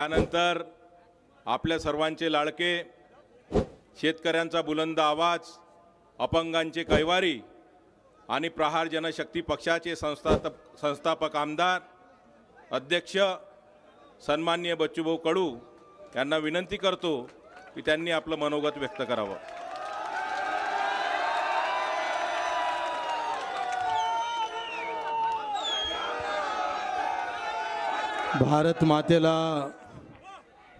त्यानंतर आपल्या सर्वांचे लाडके शेतकऱ्यांचा बुलंद आवाज अपंगांचे कैवारी आणि प्रहार जनशक्ती पक्षाचे संस्था संस्थापक आमदार अध्यक्ष सन्माननीय बच्चूभाऊ कडू यांना विनंती करतो की त्यांनी आपलं मनोगत व्यक्त करावं. भारत मातेला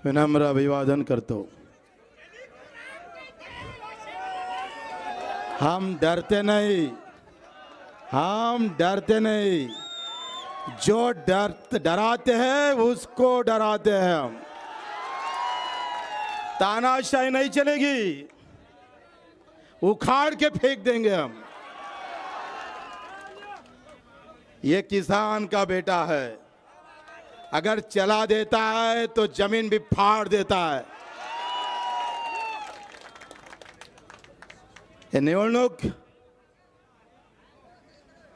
विनम्र अभिवादन करतो। हम डरते नहीं। हम डरते नहीं। जो डर डराते हैं, उसको डराते हैं हम। तानाशाही नहीं चलेगी। उखाड़ के फेंक देंगे हम। ये किसान का बेटा है। अगर चला देता है तो जमीन भी फाड़ देता है। हे निवडणूक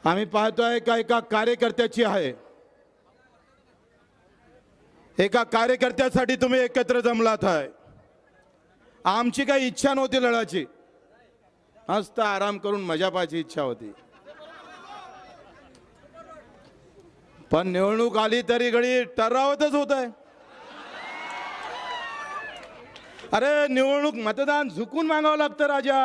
आम्ही पाहतोय का एका कार्यकर्त्याची आहे। एका कार्यकर्त्यासाठी तुम्ही एकत्र जमलात आहे। आमची काही इच्छा नव्हती लढाची मस्त आराम करून मजा पाहायची इच्छा होती। पण निवडणूक आली तरी घडी टरावतच होत आहे अरे निवडणूक मतदान झुकून मागावं लागतं राजा.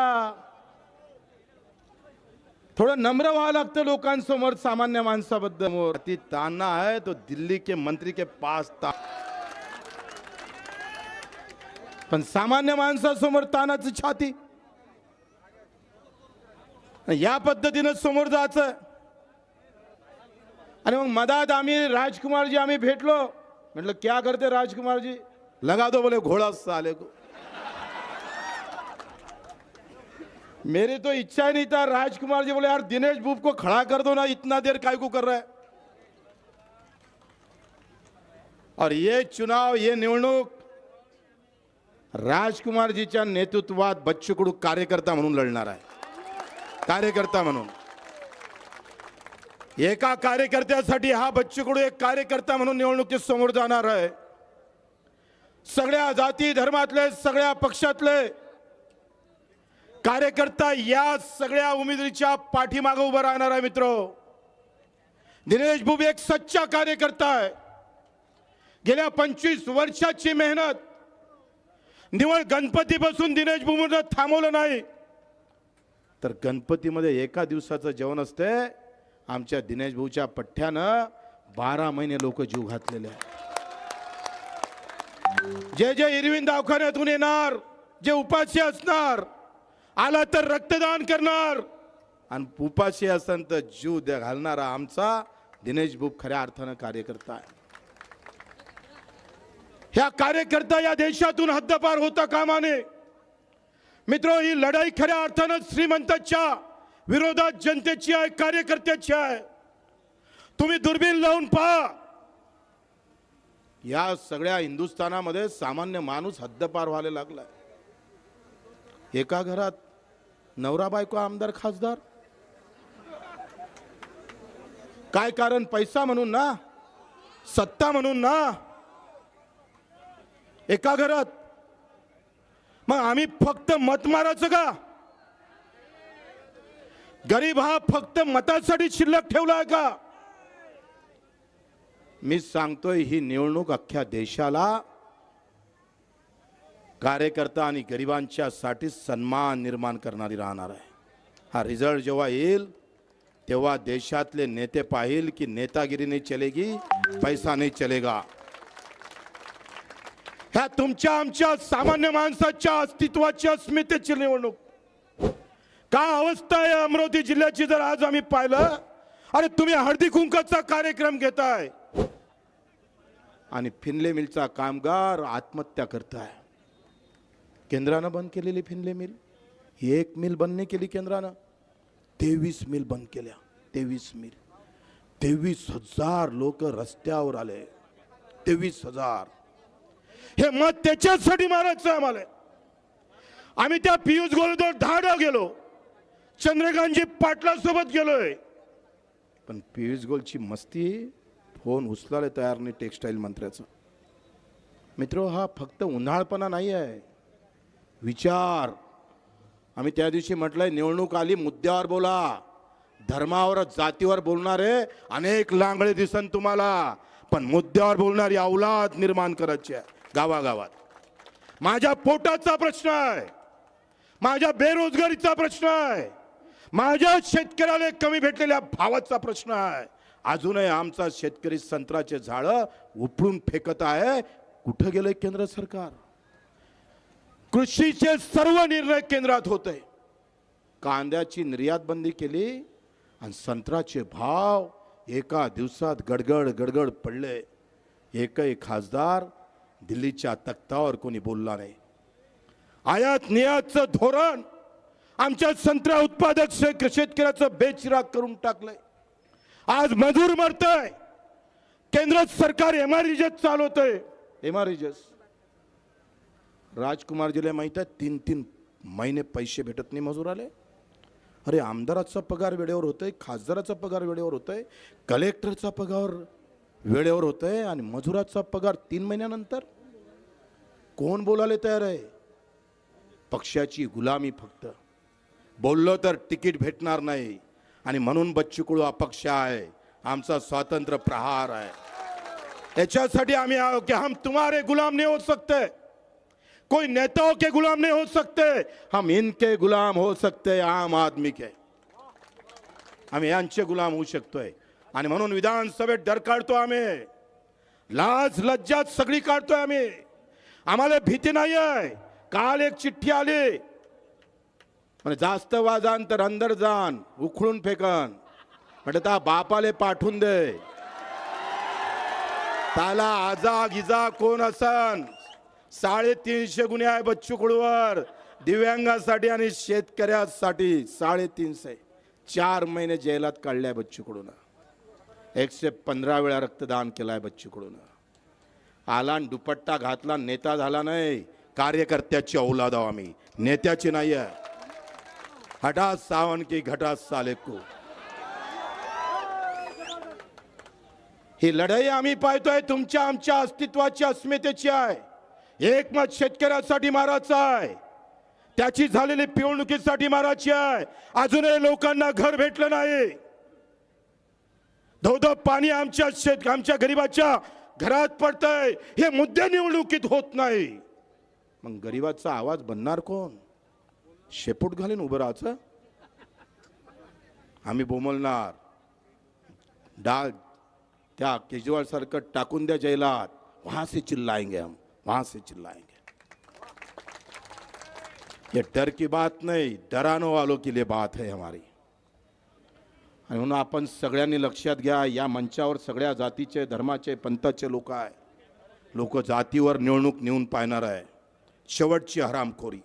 थोडं नम्र व्हावं लागतं लोकांसमोर सामान्य माणसाबद्दल. ती ताना आहे तो दिल्ली के मंत्री के पास ता पण सामान्य माणसासमोर तानाची छाती. या पद्धतीनं समोर जायचं. आणि मग मधात आम्ही राजकुमारजी आम्ही भेटलो. म्हटलं क्या करते राजकुमारजी? लगा दो बोले घोड़ा साले को. मेरी तो इच्छा ही नहीं था राजकुमार जी बोले यार दिनेश बूप को खड़ा कर दो ना इतना देर काय को कर रहा है? और ये चुनाव ये निवडणूक राजकुमार जीच्या नेतृत्वात बच्चू कडू कार्यकर्ता म्हणून लढणार आहे. कार्यकर्ता म्हणून. एका कार्यकर्त्यासाठी हा बच्चूकडू एक कार्यकर्ता म्हणून निवडणुकीत समोर जाणार आहे. सगळ्या जाती धर्मातले सगळ्या पक्षातले कार्यकर्ता या सगळ्या उमेदवारीच्या पाठीमागे उभा राहणार आहे मित्र. दिनेश बुब एक सच्चा कार्यकर्ता आहे. गेल्या पंचवीस वर्षाची मेहनत. निवळ गणपतीपासून दिनेश बुबून थांबवलं नाही. तर गणपतीमध्ये एका दिवसाचं जेवण असते आमच्या दिनेश भाऊच्या पठ्ठ्यानं बारा महिने लोक जीव घातलेले आहे जे जे इरविन दवाखान्यातून येणार जे उपाशी असणार आला तर रक्तदान करणार. आणि उपाशी असन तर जीव द्या घालणारा आमचा दिनेश बुब खऱ्या अर्थानं कार्यकर्ता आहे. ह्या कार्यकर्ता या देशातून हद्दपार होता कामाने. मित्र ही लढाई खऱ्या अर्थानं श्रीमंतच्या विरोधात जनतेची आहे कार्यकर्त्याची आहे. तुम्ही दुर्बीण लावून पहा. या सगळ्या हिंदुस्थानामध्ये सामान्य माणूस हद्दपार व्हायला लागलाय. एका घरात नवरा बायको आमदार खासदार? काय कारण? पैसा म्हणून ना? सत्ता म्हणून ना? एका घरात. मग आम्ही फक्त मत मारायचं का? गरीब हा फक्त मतासाठी शिल्लक ठेवला आहे का? मी सांगतोय ही निवडणूक अख्ख्या देशाला कार्यकर्ता आणि गरिबांच्या साठी सन्मान निर्माण करणारी राहणार आहे. हा रिझल्ट जेव्हा येईल तेव्हा देशातले नेते पाहिल की नेतागिरी नाही चलेगी पैसा नाही चलेगा. ह्या तुमच्या आमच्या सामान्य माणसाच्या अस्तित्वाच्या अस्मितेची निवडणूक. काय अवस्था आहे अमरावती जिल्ह्याची? जर आज आम्ही पाहिलं अरे तुम्ही हळदी कुंकचा कार्यक्रम घेताय. आणि फिनले मिलचा कामगार आत्महत्या करताय. केंद्रानं बंद केलेली फिनले मिल. एक मिल बंद नाही केली केंद्रानं. तेवीस मिल बंद केल्या. तेवीस मिल. तेवीस हजार लोक रस्त्यावर आले. तेवीस हजार. हे मत त्याच्यासाठी मारायचं आम्हाला. आम्ही त्या पियुष गोलदोर दहा गेलो. चंद्रकांतजी पाटला सोबत गेलोय. पण पियुष गोलची मस्ती फोन उचलायला तयार नाही टेक्स्टाईल मंत्र्याचं. मित्र हा फक्त उन्हाळपणा नाही आहे विचार. आम्ही त्या दिवशी म्हटलंय निवडणूक आली मुद्द्यावर बोला. धर्मावर जातीवर बोलणारे अनेक लांगळे दिसन तुम्हाला. पण मुद्द्यावर बोलणारी अवलाद निर्माण करायची आहे. गावागावात. माझ्या पोटाचा प्रश्न आहे. माझ्या बेरोजगारीचा प्रश्न आहे. माझ्या शेतकऱ्याला कमी भेटलेल्या भावाचा प्रश्न आहे. अजूनही आमचा शेतकरी संत्र्याचे झाड उपडून फेकत आहे. कुठं गेलंय केंद्र सरकार? कृषीचे सर्व निर्णय केंद्रात होते. कांद्याची निर्यात बंदी केली आणि संत्र्याचे भाव एका दिवसात गडगड गडगड पडले. एकही खासदार दिल्लीच्या तख्तावर कोणी बोलला नाही. आयात निर्यातचं धोरण आमच्या संत्रा उत्पादक शेतकऱ्याचं बेचिराग करून टाकलंय. आज मजूर मरतय. केंद्र सरकार एमआरईजेस चालवतंय. एमआरईजेस राजकुमारजीला माहीत आहे तीन तीन महिने पैसे भेटत नाही मजूर आले. अरे आमदाराचा पगार वेळेवर होतोय खासदाराचा पगार वेळेवर होतोय कलेक्टरचा पगार वेळेवर होतोय आणि मजुराचा पगार तीन महिन्यानंतर? कोण बोलायला तयार आहे? पक्षाची गुलामी फक्त. बोललो तर तिकीट भेटणार नाही. आणि म्हणून बच्चूकुळू अपक्ष आहे. आमचा स्वातंत्र्य प्रहार आहे. याच्यासाठी आम्ही आहो की हम तुम्हारे गुलाम नहीं हो सकते. कोई नेताओं के गुलाम नहीं हो सकते. हम इनके गुलाम हो सकते. आम आदमी के. आम्ही यांचे गुलाम होऊ शकतोय. आणि म्हणून विधानसभेत डर काढतो आम्ही. लाज लज्जात सगळी काढतोय आम्ही. आम्हाला भीती नाही आहे काल एक चिठ्ठी आली. म्हणजे जास्त वाजान तर अंदर जान उखळून फेकन. म्हणजे त्या बापाले पाठवून दे. त्याला आजा गिजा कोण असन? साडेतीनशे गुन्हे आहे बच्चू कडूवर दिव्यांगासाठी आणि शेतकऱ्यासाठी साडेतीनशे. चार महिने जेलात काढले आहे बच्चू एकशे पंधरा वेळा रक्तदान केलाय बच्चू कडून आला दुपट्टा घातला नेता झाला नाही. कार्यकर्त्याची औलाद आहो आम्ही. नेत्याची नाही आहे हटा सावन की घटा साले को। ही लढाई आम्ही पाहतोय तुमच्या आमच्या अस्तित्वाची अस्मितेची आहे. एकमत शेतकऱ्यासाठी मारायचं आहे. त्याची झालेली पिवणुकीसाठी मारायची आहे. अजूनही लोकांना घर भेटलं नाही. धोधो पाणी आमच्या शेत आमच्या गरीबाच्या घरात पडतंय. हे मुद्दे निवडणुकीत होत नाही. मग गरीबाचा आवाज बनणार कोण? शेपूट घालीन उभं राहायचं. आम्ही बोमलणार. डाग त्या केजरीवाल सारखं टाकून द्या जैलात वहां से चिल्लाएंगे हम वहां से चिल्लाएंगे. ये डर की बात नहीं डरानो वालों के लिए बात है हमारी. आणि म्हणून आपण सगळ्यांनी लक्षात घ्या या मंचावर सगळ्या जातीचे धर्माचे पंथाचे लोक आहे लोक जातीवर निवडणूक नेऊन पाहणार आहे. शेवटची हरामखोरी.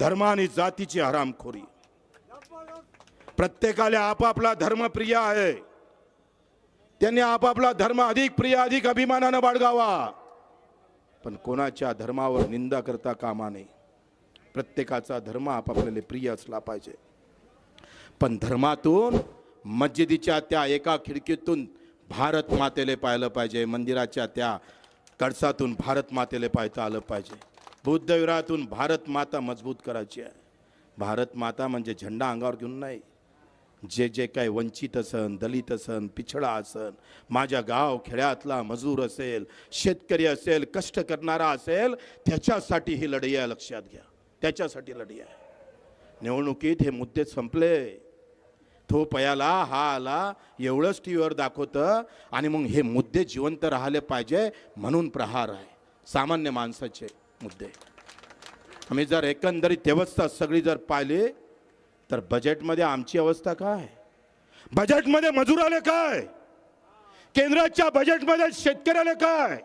धर्म आणि जातीची हरामखोरी. प्रत्येकाला आपापला धर्म प्रिय आहे. त्यांनी आपापला धर्म अधिक प्रिय अधिक अभिमानानं बाळगावा. पण कोणाच्या धर्मावर निंदा करता कामा नये. प्रत्येकाचा धर्म आपापल्याला प्रिय असला पाहिजे. पण धर्मातून मस्जिदीच्या त्या एका खिडकीतून भारत मातेले पाहिलं पाहिजे मंदिराच्या त्या कळसातून भारत मातेले पाहता आलं पाहिजे. बुद्धविरातून भारत माता मजबूत करायची आहे. भारत माता म्हणजे झेंडा अंगावर घेऊन नाही. जे जे काही वंचित असन दलित असन पिछडा असन माझ्या गाव खेड्यातला मजूर असेल शेतकरी असेल कष्ट करणारा असेल त्याच्यासाठी ही लढाई आहे लक्षात घ्या. त्याच्यासाठी लढाई आहे. निवडणुकीत हे मुद्दे संपले. तो पयाला हा आला एवढंच टी व्हीवर दाखवतं आणि मग हे मुद्दे जिवंत राहिले पाहिजे म्हणून प्रहार आहे. सामान्य माणसाचे. मुद्दे. आम्ही जर एकंदरीत व्यवस्था सगळी जर पाहिली तर बजेटमध्ये आमची अवस्था काय? बजेटमध्ये मजुराले काय? केंद्राच्या बजेटमध्ये शेतकऱ्याला काय?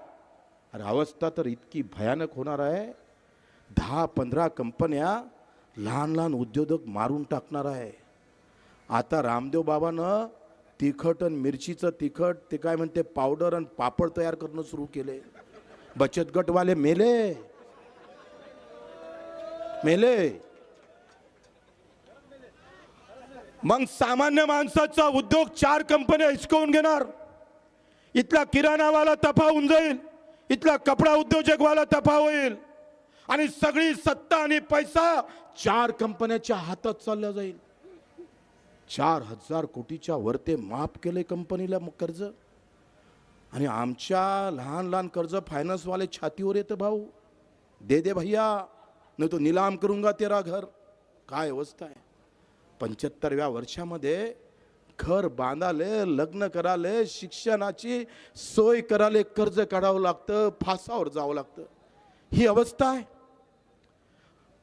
अरे अवस्था तर इतकी भयानक होणार आहे. दहा पंधरा कंपन्या लहान लहान उद्योजक मारून टाकणार आहे. आता रामदेव बाबानं तिखट आणि मिरचीचं तिखट ते काय म्हणते पावडर आणि पापड तयार करणं सुरू केले. बचत गटवाले मेले. मेले. मग सामान्य माणसाचा उद्योग चार कंपन्या हिसकवून घेणार. इथला किराणावाला तफा होऊन जाईल इथला कपडा उद्योजकवाला तफा होईल आणि सगळी सत्ता आणि पैसा चार कंपन्याच्या हातात चालला जाईल. चार हजार कोटीच्या वर ते माफ केले कंपनीला मग कर्ज? आणि आमच्या लहान लहान कर्ज फायनान्सवाले छातीवर येतं भाऊ. दे दे भैया. नाही तो निलाम करूंगा तेरा घर. काय अवस्था आहे? पंच्याहत्तरव्या वर्षामध्ये घर बांधाले लग्न कराले शिक्षणाची सोय कराले कर्ज काढावं लागतं फासावर जावं लागतं. ही अवस्था आहे.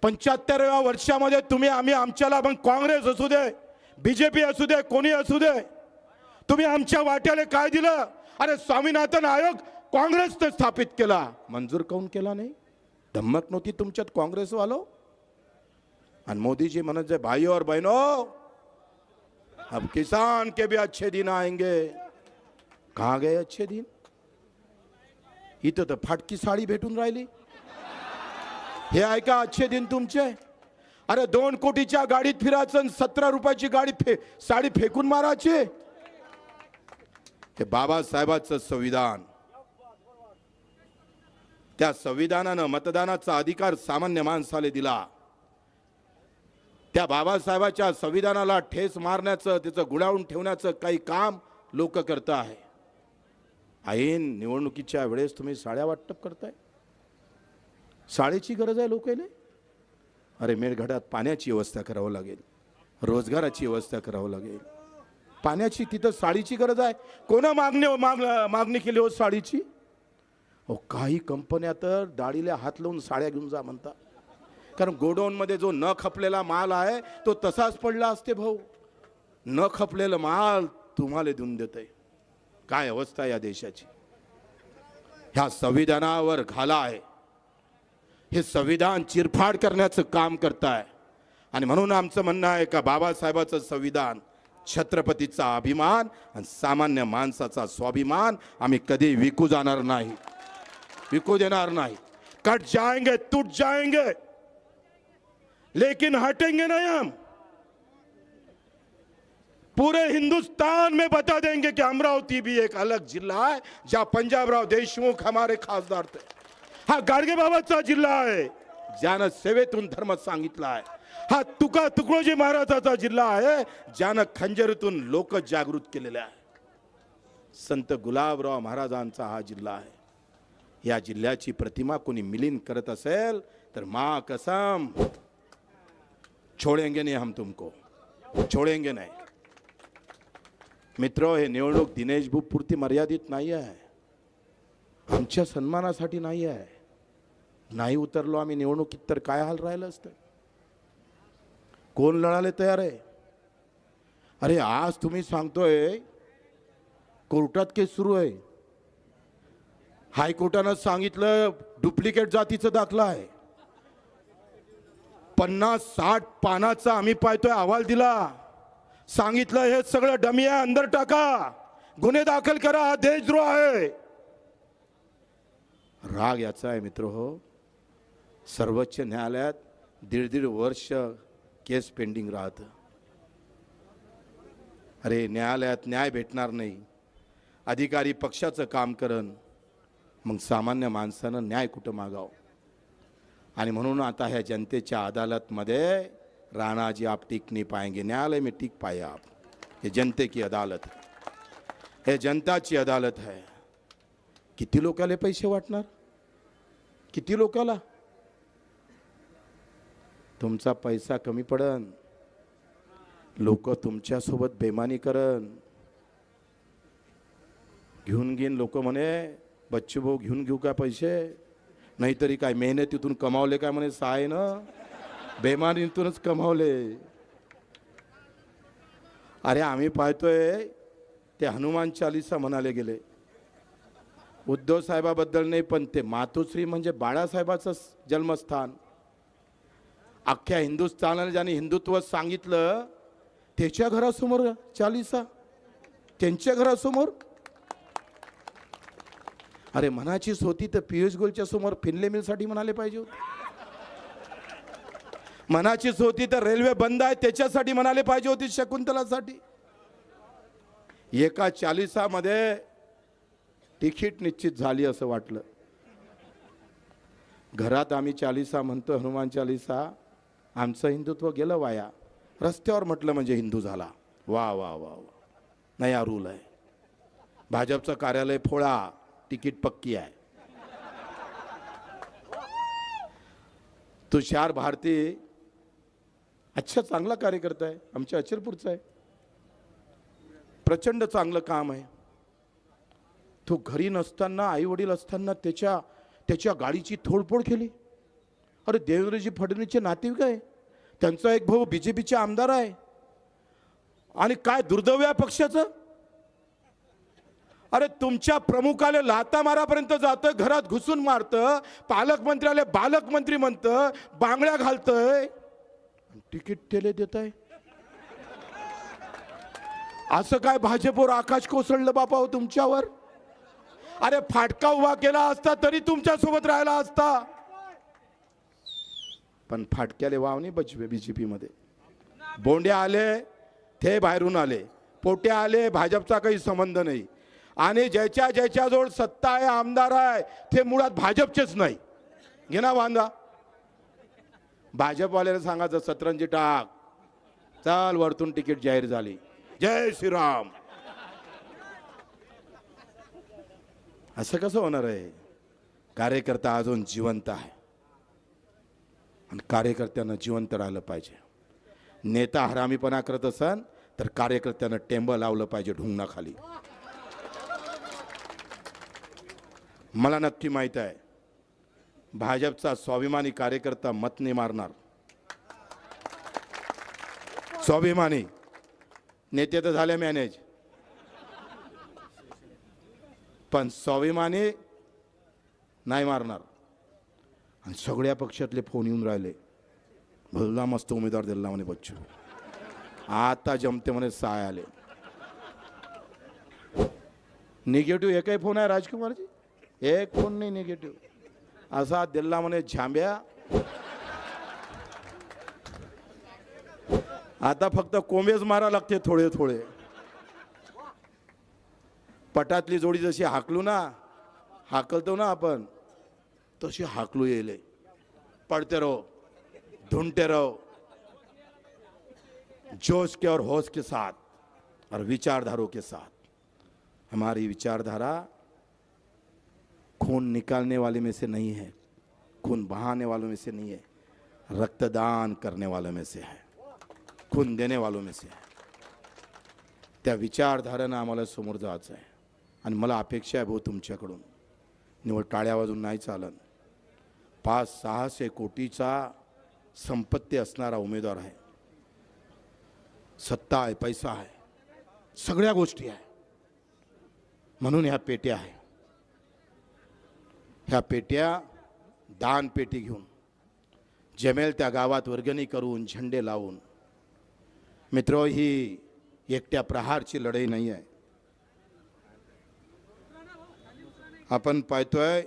पंच्याहत्तरव्या वर्षामध्ये तुम्ही आम्ही आमच्याला पण काँग्रेस असू दे बीजेपी असू दे कोणी असू दे तुम्ही आमच्या वाट्याला काय दिलं? अरे स्वामीनाथन आयोग काँग्रेसनं स्थापित केला. मंजूर काऊन केला नाही? धम्मक नव्हती तुमच्यात काँग्रेसवालो? आणि मोदीजी म्हणत जे भाई और बहनों अब किसान के भी अच्छे दिन आएंगे. कहा गए अच्छे दिन? इथं तर फाटकी साडी भेटून राहिली. हे ऐका अच्छे दिन तुमचे? अरे दोन कोटीच्या गाडीत फिरायचं आणि सतरा रुपयाची गाडी फे साडी फेकून मारायची? हे बाबासाहेबाचं संविधान. त्या संविधानानं मतदानाचा अधिकार सामान्य माणसाला दिला. त्या बाबासाहेबाच्या संविधानाला ठेस मारण्याचं त्याचं गुडावून ठेवण्याचं काही काम लोक करत आहे. ऐन निवडणुकीच्या वेळेस तुम्ही साड्या वाटप करताय. साडेची गरज आहे लोकांना अरे मेळघाटात पाण्याची व्यवस्था करावं लागेल. रोजगाराची व्यवस्था करावं लागेल. पाण्याची तिथं साडीची गरज आहे. कोणा मागणी मागणी केली हो साडीची? हो काही कंपन्या तर दाढीला हात लावून साड्या घेऊन जा म्हणतात कारण गोडाऊनमध्ये जो न खपलेला माल आहे तो तसाच पडला असते भाऊ. न खपलेला माल तुम्हाला देऊन देत काय अवस्था या देशाची? ह्या संविधानावर घाला आहे. हे संविधान चिरफाड करण्याचं काम करताय. आणि म्हणून आमचं म्हणणं आहे का बाबासाहेबाचं संविधान छत्रपतीचा अभिमान आणि सामान्य माणसाचा स्वाभिमान आम्ही कधी विकू जाणार नाही. विकू देणार नाही। कट जाएँगे, टूट जाएँगे, लेकिन हटेंगे नहीं हम। पूरे हिंदुस्तान में बता देंगे कि अमरावती भी एक अलग जिला है, जहाँ पंजाबराव देशमुख हमारे खासदार थे। हा, गाडगे बाबाचा जिल्हा आहे ज्यानं सेवेतून धर्म सांगितला आहे हा, तुका तुकडोजी महाराजाचा जिल्हा आहे ज्यानं खंजरीतून लोक जागृत केलेले आहे संत गुलाबराव महाराजांचा हा जिल्हा आहे या जिल्ह्याची प्रतिमा कोणी मिलीन करत असेल तर मा कसम. छोडेंगे नाही हम तुमको. छोडेंगे नाही. मित्र हे निवडणूक दिनेश भू पुरती मर्यादित नाही आहे आमच्या सन्मानासाठी नाही आहे नाही उतरलो आम्ही निवडणुकीत तर काय हाल राहिलं असतं? कोण लढाले तयार आहे? अरे आज तुम्ही सांगतोय कोर्टात केस सुरू आहे. हायकोर्टानं सांगितलं डुप्लिकेट जातीचं दाखला आहे. पन्नास साठ पानाचा आम्ही पाहतोय अहवाल दिला. सांगितलं हे सगळं डमिया अंदर टाका. गुन्हे दाखल करा हा देशद्रोह आहे. राग याचा आहे मित्र हो. सर्वोच्च न्यायालयात दीड दीड वर्ष केस पेंडिंग राहतं. अरे न्यायालयात न्याय भेटणार नाही. अधिकारी पक्षाचं काम करण मग सामान्य माणसानं न्याय कुठं मागाव? आणि म्हणून आता ह्या जनतेच्या अदालतमध्ये राणाजी आप टिक नाही पाएंगे न्यायालय में टिक पाए आप. हे जनते की अदालत हे. जनताची अदालत आहे किती लोकाले पैसे वाटणार? किती लोकाला? तुमचा पैसा कमी पडन. लोक तुमच्यासोबत बेमानी करन. घेऊन घेईन लोक म्हणे बच्चू भाऊ घेऊन घेऊ का पैसे? नाहीतरी काय मेहनतीतून कमावले काय म्हणे? साय ना. बेमानीतूनच कमावले. अरे आम्ही पाहतोय ते हनुमान चालिसा म्हणाले गेले. उद्धव साहेबाबद्दल नाही पण ते मातोश्री म्हणजे बाळासाहेबाचं जन्मस्थान. अख्ख्या हिंदुस्थानाने ज्याने हिंदुत्व सांगितलं त्याच्या घरासमोर चालिसा. त्यांच्या घरासमोर अरे मनाचीच होती तर पियुष गोलच्या समोर फिनले मिलसाठी म्हणाले पाहिजे होते. मनाचीच होती तर रेल्वे बंद आहे त्याच्यासाठी म्हणाले पाहिजे होती शकुंतलासाठी. एका चालिसामध्ये तिकीट निश्चित झाली असं वाटलं. घरात आम्ही चालिसा म्हणतो हनुमान चालिसा आमचं हिंदुत्व गेलं वाया. रस्त्यावर म्हटलं म्हणजे हिंदू झाला. वा वा वा वा. नया रूल आहे. भाजपचं कार्यालय फोळा तिकीट पक्की आहे. तुषार भारती अच्छा चांगला कार्यकर्ता आहे आमच्या अचलपूरचा आहे. प्रचंड चांगलं काम आहे. तो घरी नसताना आई वडील असताना त्याच्या त्याच्या गाडीची थोडफोड केली. अरे देवेंद्रजी फडणवीसचे नातेवाईक आहे. त्यांचा एक भाऊ बी जे पीचे आमदार आहे. आणि काय दुर्दैव आहे पक्षाचं? अरे तुमच्या प्रमुखाला लाता मारापर्यंत जातं घरात घुसून मारतं पालकमंत्र्याला बालकमंत्री म्हणतं बांगड्या घालतंय. तिकीट ठेले देत आहे असं काय भाजपवर आकाश कोसळलं बापा हो तुमच्यावर? अरे फाटका उभा केला असता तरी तुमच्यासोबत राहिला असता. पण फाटक्याले वाव नाही बचवे बीजेपी मध्ये बोंड्या आले ते बाहेरून आले. पोट्या आले भाजपचा काही संबंध नाही. आणि ज्याच्या ज्याच्याजवळ सत्ता आहे आमदार आहे ते मुळात भाजपचेच नाही. घे ना वांदा. भाजपवाल्याला सांगायचं सतरंजी टाक. चाल वरतून तिकीट जाहीर झाली. जय श्रीराम. असं कसं होणार आहे? कार्यकर्ता अजून जिवंत आहे. आणि कार्यकर्त्यांना जिवंत राहिलं पाहिजे. नेता हरामीपणा करत असन तर कार्यकर्त्यांना टेंब लावलं पाहिजे ढुंगणाखाली. मला नक्की माहीत आहे. भाजपचा स्वाभिमानी कार्यकर्ता मत नाही मारणार. स्वाभिमानी. नेते तर झाले मॅनेज पण स्वाभिमानी नाही मारणार. आणि सगळ्या पक्षातले फोन येऊन राहिले. भल्ला मस्त उमेदवार दिला म्हणे बच्चू. आता जमते म्हणे साय आले. निगेटिव्ह एकही फोन आहे राजकुमारजी? एक कोण नाही निगेटिव्ह असा दिल्ला म्हणे झांब्या. आता फक्त कोंबेच मारा लागते थोडे थोडे. पटातली जोडी जशी हाकलू ना हाकलतो ना आपण तशी हाकलू येईल पडते रहो ढूंढते रहो. जोश के और होश के साथ और विचारधारों के साथ. हमारी विचारधारा खून निकालने वाले में से नहीं है खून बहाने वालों में से नहीं है रक्तदान करने वालों में से है खून देणे वालों में से आहे त्या विचारधारेनं आम्हाला समोर जायचं आहे आणि मला अपेक्षा आहे भाऊ तुमच्याकडून. निवड टाळ्या वाजून नाही चालन. पाच सहाशे कोटीचा संपत्ती असणारा उमेदवार आहे. सत्ता आहे पैसा आहे सगळ्या गोष्टी आहे. म्हणून ह्या पेट्या आहे. ह्या पेट्या दान पेटी घेऊन जमेल त्या गावात वर्गणी करून झेंडे लावून. मित्र ही एकट्या प्रहारची लढाई नाही आहे. आपण पाहतोय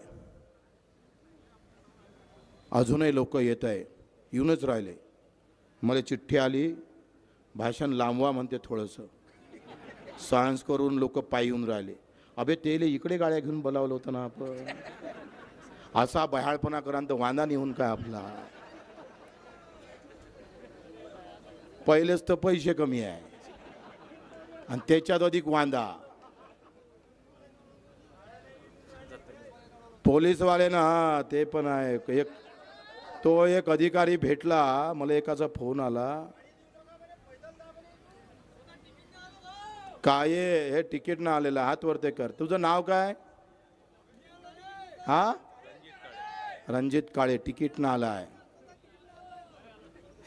अजूनही लोक येत आहे. येऊनच राहिले. मला चिठ्ठी आली भाषण लांबवा म्हणते थोडंसं. सायन्स करून लोक पायी येऊन राहिले. अबे तेले इकडे गाड्या घेऊन बोलावलं होतं ना आपण. असा बहाळपणा करांत वांदा नेऊन काय आपला. पहिलेच तर पैसे कमी आहे. आणि त्याच्यात अधिक वांदा. पोलीसवाले ना ते पण आहे. एक तो एक अधिकारी भेटला मला एकाचा फोन आला. काय हे तिकीट ना आलेलं. हात वरते कर. तुझं नाव काय? हा? रणजित काळे तिकीट ना आला आहे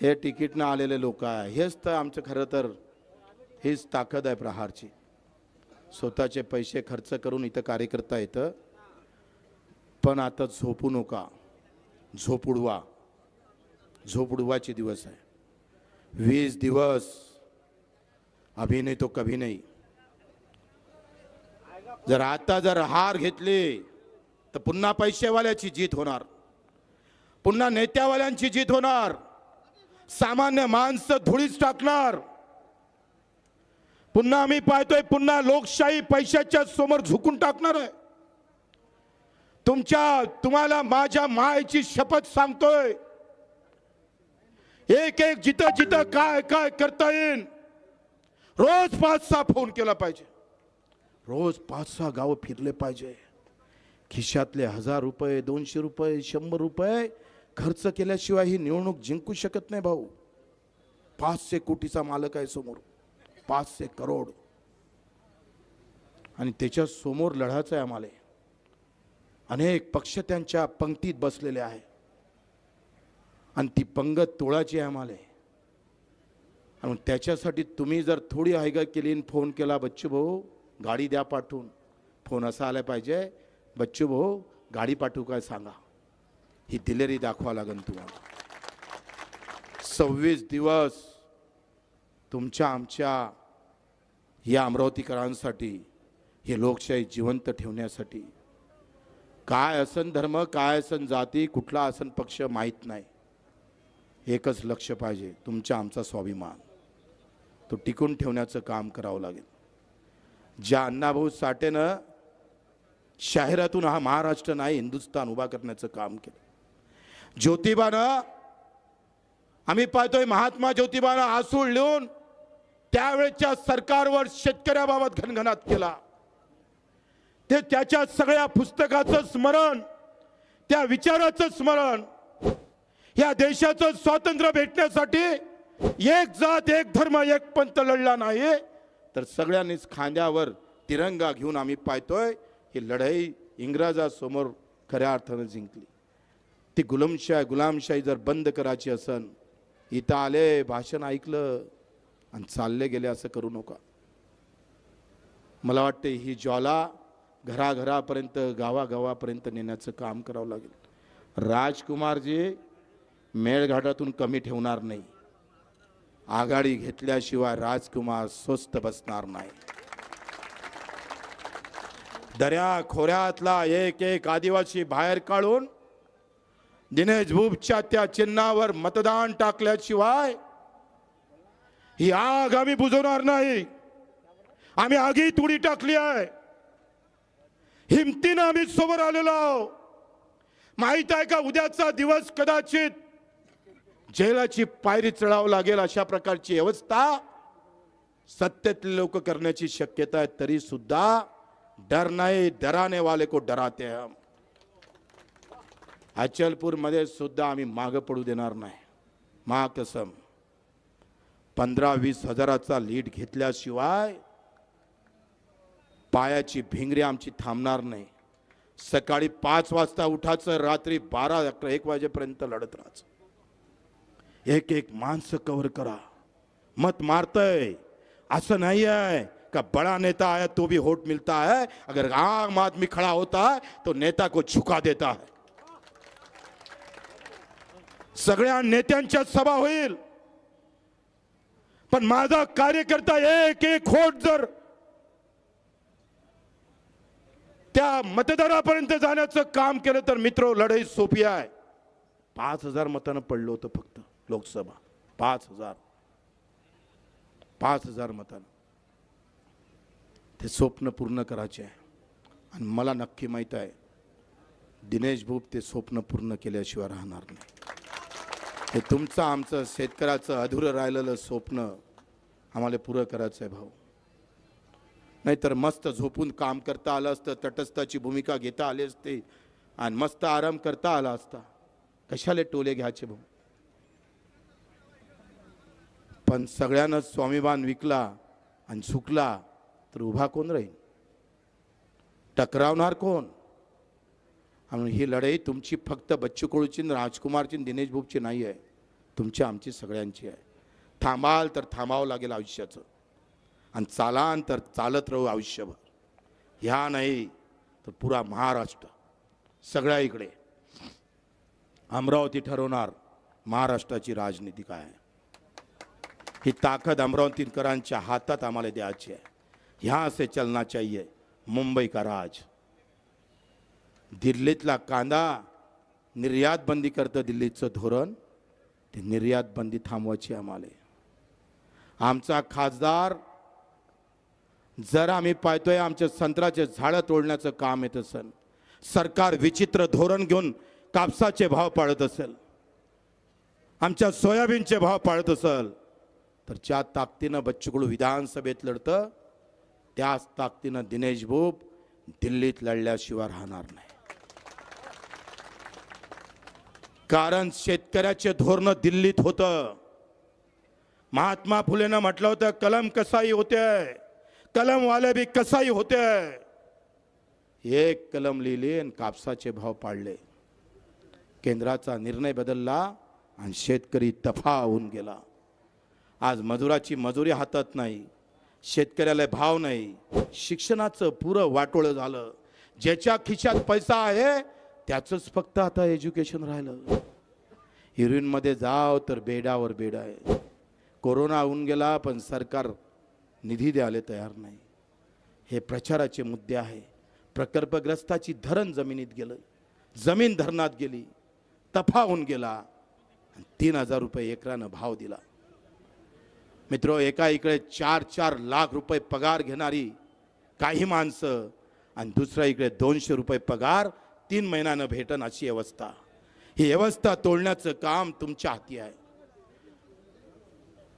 हे तिकीटनं आलेले लोक आहे. हेच तर आमचं खरं तर हीच ताकद आहे प्रहारची. स्वतःचे पैसे खर्च करून इथं कार्यकर्ता येतं. पण आता झोपू नका. झोप उडवा झोप उडवाचे दिवस आहे. वीस दिवस अभिनय तो कभी नाही. जर आता जर हार घेतली तर पुन्हा पैसेवाल्याची जीत होणार. पुन्हा नेत्यावाल्यांची जीत होणार. सामान्य माणसं धुळीच टाकणार. पुन्हा आम्ही पाहतोय पुन्हा लोकशाही पैशाच्या समोर झुकून टाकणार आहे. तुमच्या तुम्हाला माझ्या मायची शपथ सांगतोय. एक एक जिथं जिथं काय काय करता येईल. रोज पाच सहा फोन केला पाहिजे. रोज पाच सहा गावं फिरले पाहिजे. खिशातले हजार रुपये दोनशे रुपये शंभर रुपये खर्च केल्याशिवाय ही निवडणूक जिंकू शकत नाही भाऊ. पाचशे कोटीचा मालक आहे समोर. पाचशे करोड. आणि त्याच्यासमोर लढायचं आहे आम्हाला. अनेक पक्ष त्यांच्या पंक्तीत बसलेले आहे. आणि ती पंगत तोळाची आहे आम्हाला. आणि त्याच्यासाठी तुम्ही जर थोडी हायगा केली आणि फोन केला बच्चू भाऊ गाडी द्या पाठवून. फोन असा आला पाहिजे बच्चू भाऊ गाडी पाठवू काय सांगा? ही दिलेरी दाखवा लागेल तुम्हाला. सव्वीस दिवस तुमच्या आमच्या या अमरावतीकरांसाठी हे लोकशाही जिवंत ठेवण्यासाठी काय असन धर्म काय असन जाती कुठला असन पक्ष माहीत नाही. एकच लक्ष पाहिजे तुमचा आमचा स्वाभिमान. तो टिकून ठेवण्याचं काम करावं लागेल. ज्या अण्णाभाऊ साठेनं शाहिरातून हा महाराष्ट्र नाही हिंदुस्थान उभा करण्याचं काम केलं. ज्योतिबानं आम्ही पाहतोय महात्मा ज्योतिबानं आसूळ लिहून त्यावेळेच्या सरकारवर शेतकऱ्याबाबत घनघनात केला. ते त्याच्या सगळ्या पुस्तकाचं स्मरण त्या विचाराचं स्मरण या देशाचं स्वातंत्र्य भेटण्यासाठी एक जात एक धर्म एक पंथ लढला नाही तर सगळ्यांनीच खांद्यावर तिरंगा घेऊन आम्ही पाहतोय ही लढाई इंग्रजासमोर खऱ्या अर्थानं जिंकली. ती गुलामशाही गुलामशाही जर बंद करायची असन इथं आले भाषण ऐकलं आणि चालले गेले असं करू नका. मला वाटते ही ज्वाला घराघरापर्यंत गावागावापर्यंत नेण्याचं काम करावं लागेल. राजकुमारजी मेळघाटातून कमी ठेवणार नाही. आघाडी घेतल्याशिवाय राजकुमार स्वस्त बसणार नाही. दर्या खोऱ्यातला एक एक आदिवासी बाहेर काढून दिनेश भूपच्या त्या चिन्हावर मतदान टाकल्याशिवाय ही आग आम्ही बुजवणार नाही. आम्ही आगी तुडी टाकली आहे. हिमतीनं आम्ही समोर आलेलो आहो माहीत आहे का उद्याचा दिवस कदाचित जेलाची पायरी चढावं लागेल अशा प्रकारची व्यवस्था सत्तेतले लोक करण्याची शक्यता आहे तरी सुद्धा डर नाही डराने वाले को डराते हैं हम। अचलपूरमध्ये सुद्धा आम्ही मागं पडू देणार नाही। महाकसम पंधरा वीस हजाराचा लीड घेतल्याशिवाय पायाची भिंगरी आमची थांबणार नाही। सकाळी पाच वाजता उठायचं रात्री बारा अकरा एक वाजेपर्यंत लढत राहायचं। एक एक माणसं कव्हर करा। मत मारतय असं नाही आहे का बड़ा नेता है तो भी वोट मिलता है। अगर आम आदमी खड़ा होता है तो नेता को झुका देता है। सगळ्या नेत्यांच्या सभा होईल। पण माझा कार्यकर्ता एक एक होट जर त्या मतदारापर्यंत जाण्याचं काम केलं तर मित्र लढाई सोपी आहे. पाच हजार मतानं पडलं होतं फक्त लोकसभा. पाच हजार. पाच हजार मतानं. ते स्वप्न पूर्ण करायचे आहे. आणि मला नक्की माहीत आहे दिनेश भूप ते स्वप्न पूर्ण केल्याशिवाय राहणार नाही. हे तुमचं आमचं शेतकऱ्याचं अधुरं राहिलेलं स्वप्न आम्हाला पुरं करायचं आहे भाऊ. नाहीतर मस्त झोपून काम करता आलं असतं तटस्थाची भूमिका घेता आली असते आणि मस्त आराम करता आला असता. कशाले टोले घ्यायचे भाऊ? पण सगळ्यांनाच स्वामीबान विकला आणि सुकला. तर उभा कोण राहील टकरावणार कोण? म्हणून ही लढाई तुमची फक्त बच्चू कडूची राजकुमारची दिनेश भूपची नाही आहे. तुमची आमची सगळ्यांची आहे. थांबाल तर थांबावं लागेल आयुष्याचं. आणि चालान तर चालत राहू आयुष्यभर. ह्या नाही तर पुरा महाराष्ट्र. सगळ्या इकडे. अमरावती ठरवणार महाराष्ट्राची राजनीती काय आहे? ही ताकद अमरावतीकरांच्या हातात आम्हाला द्यायची आहे. ह्या से चलना चाहिए। मुंबई का राज। दिल्लीतला कांदा निर्यात बंदी करतं दिल्लीचं धोरण ते निर्यात बंदी थांबवायची आम्हाला। आमचा खासदार जर आम्ही पाहतोय आमच्या संत्र्याचे झाडं तोडण्याचं काम येत असेल सरकार विचित्र धोरण घेऊन कापसाचे भाव पाळत असेल आमच्या सोयाबीनचे भाव पाळत असेल तर ज्या ताकदीनं बच्चूकडू विधानसभेत लढतं त्याच ताकदीनं दिनेश भोप दिल्लीत लढल्याशिवाय राहणार नाही. कारण शेतकऱ्याचे धोरण दिल्लीत होतं. महात्मा फुलेनं म्हटलं होतं कलम कसाही होते कलमवाले बी कसाही होते. एक कलम लिहिली आणि कापसाचे भाव पाडले. केंद्राचा निर्णय बदलला आणि शेतकरी तफा होऊन गेला. आज मजुराची मजुरी हातात नाही. शेतकऱ्याला भाव नाही शिक्षणाचं पुरं वाटोळं झालं. ज्याच्या खिशात पैसा आहे त्याचंच फक्त आता एज्युकेशन राहिलं. हिरोईनमध्ये जाव तर बेडावर बेड आहे. कोरोना होऊन गेला पण सरकार निधी द्यायला तयार नाही. हे प्रचाराचे मुद्दे आहे. प्रकल्पग्रस्ताची धरण जमिनीत गेलं. जमीन धरणात गेली. तफा होऊन गेला. तीन हजार रुपये एकरानं भाव दिला. मित्र एका इकडे चार चार लाख रुपये पगार घेणारी काही माणसं आणि दुसऱ्या इकडे दोनशे रुपये पगार तीन महिन्यानं भेटन अशी अवस्था. ही व्यवस्था तोडण्याचं काम तुमच्या हाती आहे.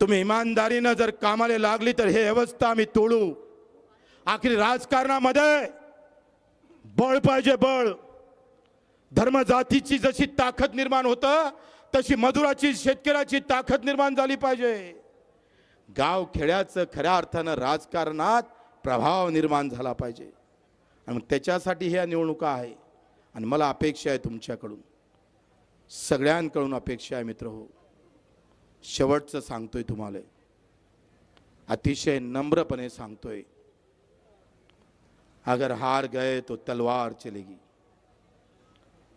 तुम्ही इमानदारीनं जर कामाला लागली तर हे व्यवस्था आम्ही तोडू. आखरी राजकारणामध्ये बळ पाहिजे बळ. धर्म जातीची जशी ताकद निर्माण होतं तशी मजुराची शेतकऱ्याची ताकद निर्माण झाली पाहिजे. गाव खेड्याचं खऱ्या अर्थानं राजकारणात प्रभाव निर्माण झाला पाहिजे. आणि त्याच्यासाठी ह्या निवडणुका आहे. आणि मला अपेक्षा आहे तुमच्याकडून. सगळ्यांकडून अपेक्षा आहे मित्र हो. शेवटचं सांगतोय तुम्हाला. अतिशय नम्रपणे सांगतोय. अगर हार गए तो तलवार चलेगी.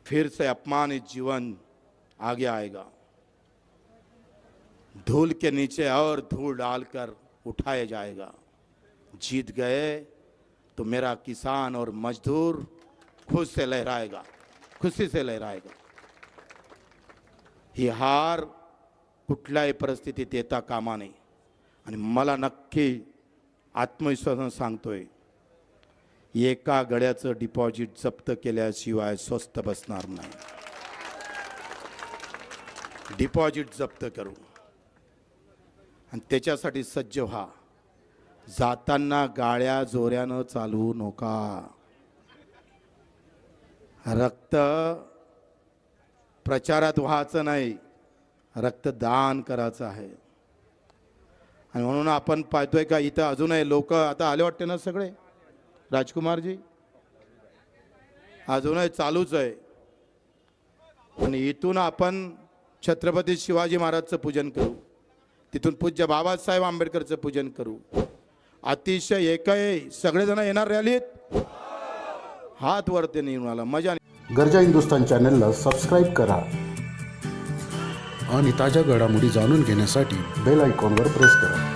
फिर से अपमानित जीवन आगे आएगा. धूल के नीचे और धूल डालकर उठाया जाएगा। जीत गए तो मेरा किसान और मजदूर खुश से लहराएगा खुशी से लहराएगा। ही हार कुठल्याही परिस्थितीत येता कामा नये आणि मला नक्की आत्मविश्वासानं सांगतोय एका गड्याचं डिपॉझिट जप्त केल्याशिवाय स्वस्त बसणार नाही। डिपॉझिट जप्त करू। आणि त्याच्यासाठी सज्ज व्हा. जाताना गाड्या जोऱ्यानं चालवू नका. रक्त प्रचारात व्हायचं नाही रक्तदान करायचं आहे. आणि म्हणून आपण पाहतोय का इथं अजूनही लोक आता आले वाटते ना सगळे? राजकुमारजी? अजूनही चालूच आहे. आणि इथून आपण छत्रपती शिवाजी महाराजचं पूजन करू. तिथून पूज्य बाबासाहेब आंबेडकरचं पूजन करू. अतिशय एकही सगळेजण येणार रॅलीत? हात वरते निघून आला. मजा गरजा हिंदुस्तान चॅनलला सबस्क्राईब करा. आणि ताज्या घडामोडी जाणून घेण्यासाठी बेल आयकॉनवर प्रेस करा.